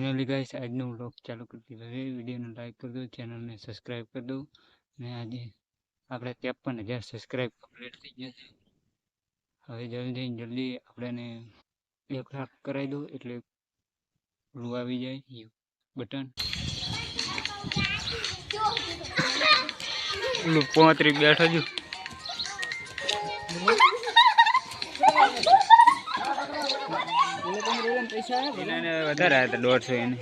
Finally guys આજનો vlog ચાલુ કરી દીધો છે. વિડીયોને લાઈક કરી દો ચેનલને સબસ્ક્રાઈબ કરી દો. અને આજે આપણે ત્રેપન હજાર સબસ્ક્રાઈબ કમ્પ્લીટ થઈ ગયા છે. હવે જલ્દી જલ્દી આપણે એક લાખ કરાવી દો એટલે રૂ આવી જાય બટન ઓલું પોત્રી બેઠો છું. એને વધારે આવ્યા હતા દોઢસો એને.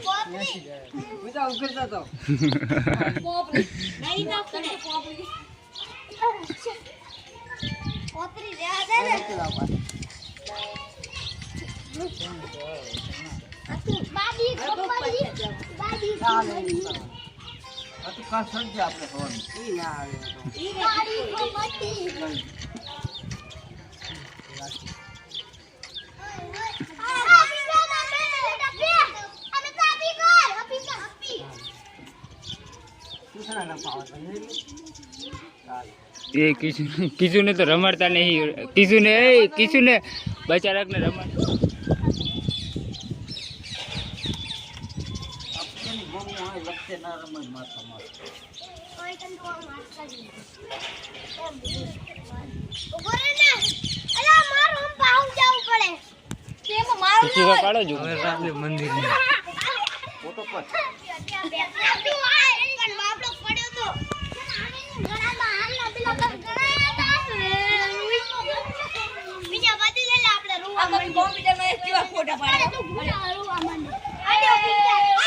એ કિશુ કિશુ ને તો રમાડતા નહીં કિશુ ને એ કિશુ ને બચારાક ને રમાડ ખુશી પાડો? જો મંદિર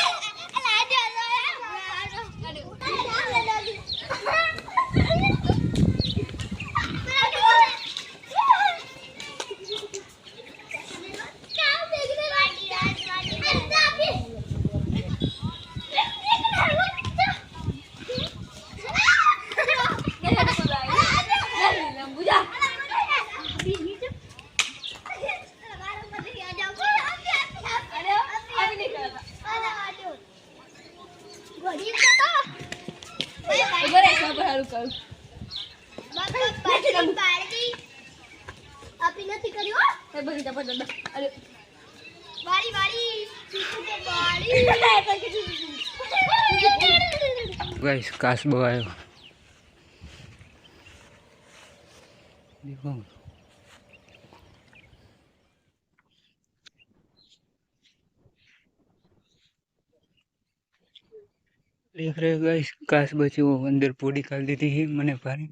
આપી નથી કર્યું હો. વાળી વાળી ચીકુ તો વાળી ગાઈસ કાસબો આવ્યો દેખો દેખ रहे हो गाइस कास बची वो अंदर पूरी कर दी थी मैंने पानी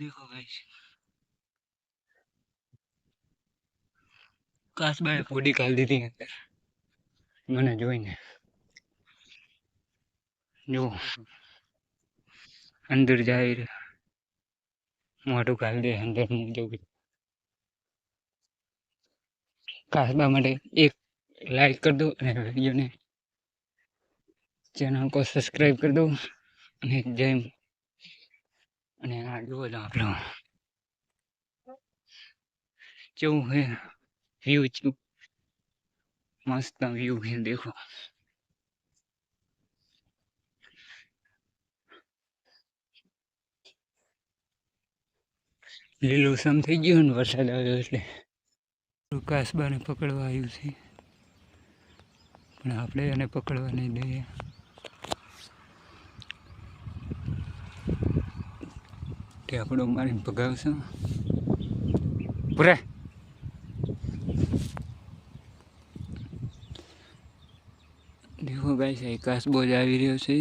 देखो गाइस કાસબાએ પૂરી કાઢી દીધી અંદર મને જોઈને જો અંદર જાય રે. મોઢું કાઢી દે અંદર હું જવું કાસબા માટે એક લાઈક કરી દો અને વિડીયોને ચેનલ કો સબસ્ક્રાઈબ કરી દો અને જય અને આ જુઓ તો આપણો કેવું હે વ્યૂ છું મસ્ત વ્યૂ है देखो લીલું સમ થઈ ગયું ને વરસાદ આવ્યો એટલે કાસબાને પકડવા આવ્યું છે પણ આપણે એને પકડવા નહીં દઈએ તે આપણો મારીને ભગાવશે. પૂરે દેખો ગાઈસ છે કાસબો બોજ આવી રહ્યો છે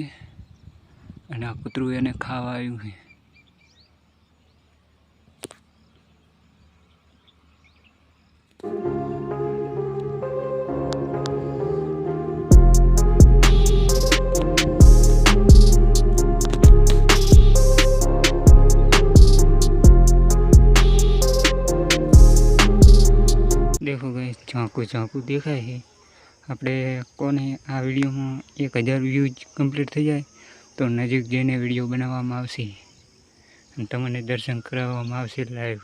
અને આ કૂતરું એને ખાવા આવ્યું છે. દેખો ગાઈસ ઝાંકું ઝાંકું દેખાય છે. આપણે કોને આ વિડીયોમાં એક હજાર વ્યૂઝ કમ્પ્લીટ થઈ જાય, તો નજીક જઈને વીડિયો બનાવવામાં આવશે. અને તમને દર્શન કરાવવામાં આવશે લાઈવ